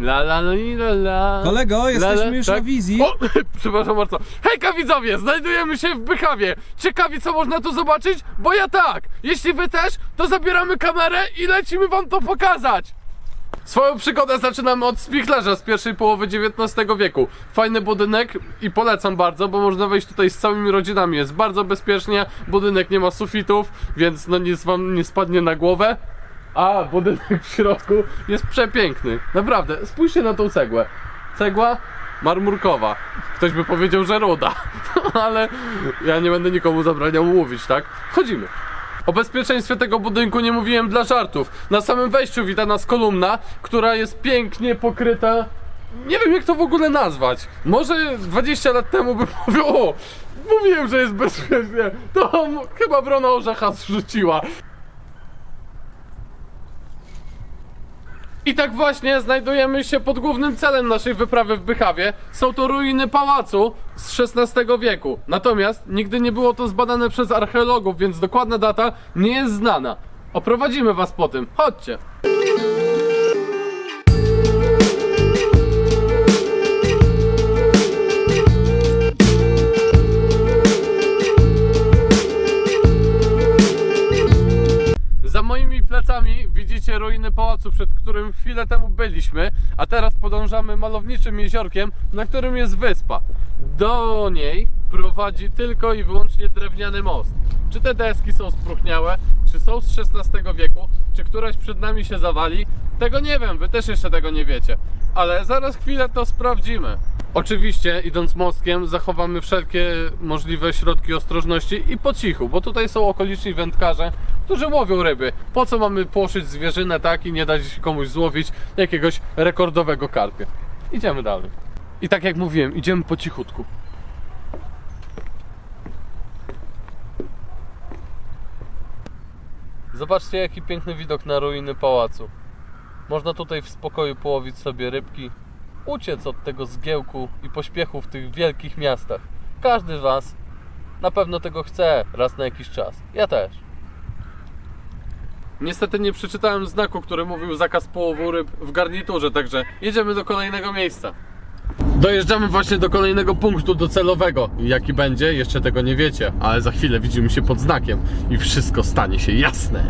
La la la la la. Kolego, jesteśmy już na wizji. O, przepraszam bardzo. Hejka widzowie, znajdujemy się w Bychawie. Ciekawi co można tu zobaczyć? Bo ja tak. Jeśli wy też, to zabieramy kamerę i lecimy wam to pokazać. Swoją przygodę zaczynamy od spichlerza z pierwszej połowy XIX wieku. Fajny budynek i polecam bardzo, bo można wejść tutaj z całymi rodzinami. Jest bardzo bezpiecznie, budynek nie ma sufitów, więc no nic wam nie spadnie na głowę. A budynek w środku jest przepiękny. Naprawdę, spójrzcie na tą cegłę. Cegła marmurkowa. Ktoś by powiedział, że ruda, ale ja nie będę nikomu zabraniał mówić, tak? Wchodzimy. O bezpieczeństwie tego budynku nie mówiłem dla żartów. Na samym wejściu wita nas kolumna, która jest pięknie pokryta. Nie wiem jak to w ogóle nazwać. Może 20 lat temu bym mówił, o, mówiłem, że jest bezpiecznie. To chyba wrona orzecha zrzuciła. I tak właśnie znajdujemy się pod głównym celem naszej wyprawy w Bychawie. Są to ruiny pałacu z XVI wieku. Natomiast nigdy nie było to zbadane przez archeologów, więc dokładna data nie jest znana. Oprowadzimy was po tym. Chodźcie. Widzicie ruiny pałacu, przed którym chwilę temu byliśmy, a teraz podążamy malowniczym jeziorkiem, na którym jest wyspa. Do niej prowadzi tylko i wyłącznie drewniany most. Czy te deski są spróchniałe, czy są z XVI wieku, czy któraś przed nami się zawali, tego nie wiem, wy też jeszcze tego nie wiecie. Ale zaraz chwilę to sprawdzimy. Oczywiście, idąc mostkiem, zachowamy wszelkie możliwe środki ostrożności i po cichu, bo tutaj są okoliczni wędkarze, którzy łowią ryby. Po co mamy płoszyć zwierzynę tak i nie dać komuś złowić jakiegoś rekordowego karpia? Idziemy dalej. I tak jak mówiłem, idziemy po cichutku. Zobaczcie jaki piękny widok na ruiny pałacu. Można tutaj w spokoju połowić sobie rybki, uciec od tego zgiełku i pośpiechu w tych wielkich miastach. Każdy z Was na pewno tego chce raz na jakiś czas. Ja też. Niestety nie przeczytałem znaku, który mówił zakaz połowu ryb w garniturze, także jedziemy do kolejnego miejsca. Dojeżdżamy właśnie do kolejnego punktu docelowego. Jaki będzie, jeszcze tego nie wiecie, ale za chwilę widzimy się pod znakiem i wszystko stanie się jasne.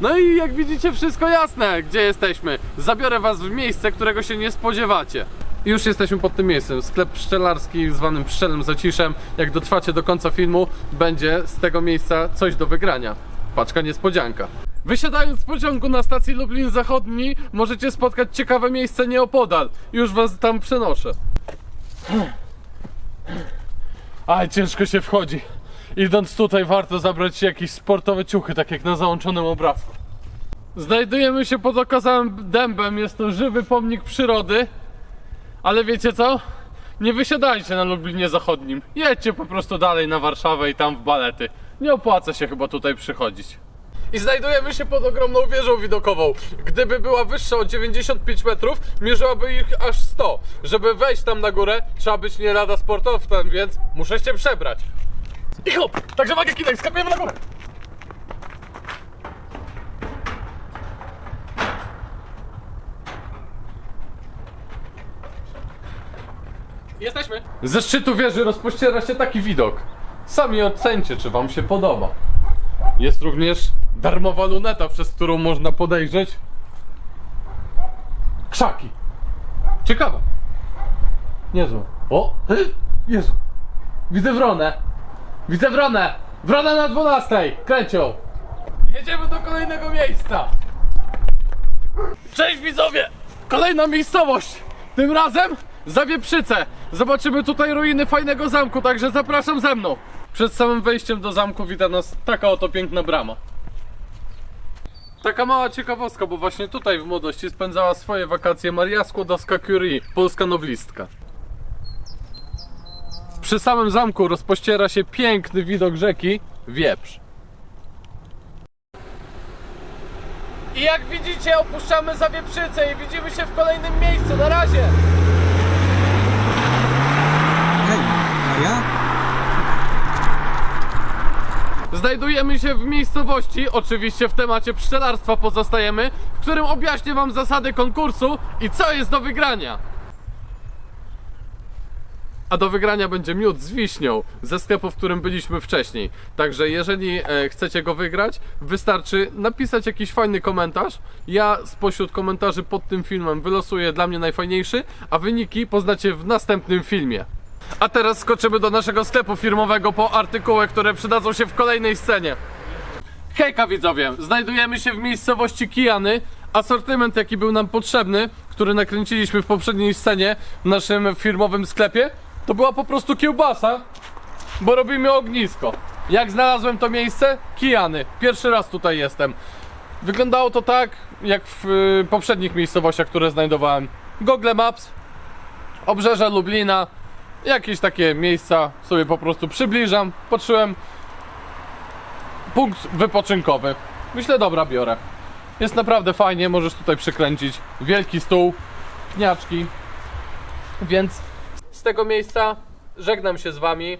No i jak widzicie, wszystko jasne, gdzie jesteśmy. Zabiorę was w miejsce, którego się nie spodziewacie. Już jesteśmy pod tym miejscem. Sklep pszczelarski zwanym Pszczelem Zaciszem. Jak dotrwacie do końca filmu, będzie z tego miejsca coś do wygrania. Paczka niespodzianka. Wysiadając z pociągu na stacji Lublin Zachodni, możecie spotkać ciekawe miejsce nieopodal. Już was tam przenoszę. Aj, ciężko się wchodzi. Idąc tutaj warto zabrać jakieś sportowe ciuchy, tak jak na załączonym obrazku. Znajdujemy się pod okazałym dębem, jest to żywy pomnik przyrody. Ale wiecie co? Nie wysiadajcie na Lublinie Zachodnim. Jedźcie po prostu dalej na Warszawę i tam w balety. Nie opłaca się chyba tutaj przychodzić. I znajdujemy się pod ogromną wieżą widokową. Gdyby była wyższa o 95 metrów, mierzyłaby ich aż 100. Żeby wejść tam na górę, trzeba być nie lada sportowcem, więc muszę się przebrać. I hop! Także uwaga, kinek, skapujemy na górę! Jesteśmy! Ze szczytu wieży rozpościera się taki widok. Sami ocencie, czy wam się podoba. Jest również darmowa luneta, przez którą można podejrzeć krzaki. Ciekawe. Niezłe. O! Jezu! Widzę wronę! Widzę wronę! Wrona na 12! Kręcią! Jedziemy do kolejnego miejsca! Cześć widzowie! Kolejna miejscowość! Tym razem Zawieprzyce! Zobaczymy tutaj ruiny fajnego zamku, także zapraszam ze mną! Przed samym wejściem do zamku wita nas taka oto piękna brama. Taka mała ciekawostka, bo właśnie tutaj w młodości spędzała swoje wakacje Maria Skłodowska-Curie, polska noblistka. Przy samym zamku rozpościera się piękny widok rzeki Wieprz. I jak widzicie, opuszczamy Zawieprzycę i widzimy się w kolejnym miejscu. Na razie! Hej, a ja? Znajdujemy się w miejscowości, oczywiście w temacie pszczelarstwa pozostajemy, w którym objaśnię wam zasady konkursu i co jest do wygrania. A do wygrania będzie miód z wiśnią ze sklepu, w którym byliśmy wcześniej. Także jeżeli e, chcecie go wygrać, wystarczy napisać jakiś fajny komentarz. Ja spośród komentarzy pod tym filmem wylosuję dla mnie najfajniejszy, a wyniki poznacie w następnym filmie. A teraz skoczymy do naszego sklepu firmowego po artykuły, które przydadzą się w kolejnej scenie. Hejka widzowie, znajdujemy się w miejscowości Kijany. Asortyment jaki był nam potrzebny, który nakręciliśmy w poprzedniej scenie w naszym firmowym sklepie, to była po prostu kiełbasa, bo robimy ognisko. Jak znalazłem to miejsce? Kijany. Pierwszy raz tutaj jestem. Wyglądało to tak, jak w y, poprzednich miejscowościach, które znajdowałem. Google Maps, obrzeże Lublina, jakieś takie miejsca sobie po prostu przybliżam. Poczułem punkt wypoczynkowy. Myślę, dobra, biorę. Jest naprawdę fajnie, możesz tutaj przykręcić wielki stół, pniaczki. Więc z tego miejsca żegnam się z Wami.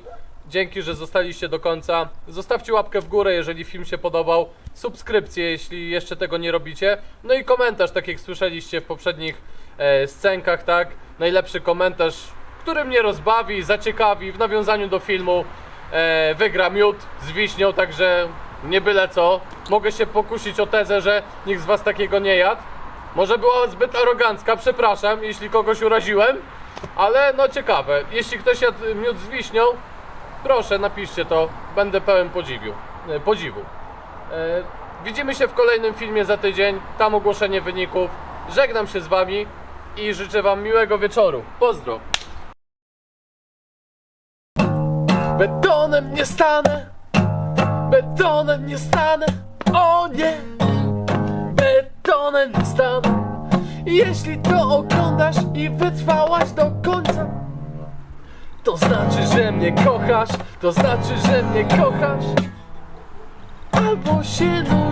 Dzięki, że zostaliście do końca. Zostawcie łapkę w górę, jeżeli film się podobał. Subskrypcję, jeśli jeszcze tego nie robicie. No i komentarz, tak jak słyszeliście w poprzednich e, scenkach, tak? Najlepszy komentarz, który mnie rozbawi, zaciekawi w nawiązaniu do filmu. E, wygra miód z wiśnią, także nie byle co. Mogę się pokusić o tezę, że nikt z Was takiego nie jadł. Może była zbyt arogancka, przepraszam, jeśli kogoś uraziłem, ale no ciekawe. Jeśli ktoś jadł miód z wiśnią, proszę napiszcie to, będę pełen podziwiu, e, podziwu. E, widzimy się w kolejnym filmie za tydzień, tam ogłoszenie wyników. Żegnam się z Wami i życzę Wam miłego wieczoru. Pozdro! Betonem nie stanę, betonem nie stanę, o nie! Betonem nie stanę. Jeśli to oglądasz i wytrwałaś do końca, to znaczy, że mnie kochasz, to znaczy, że mnie kochasz, albo się nudzisz.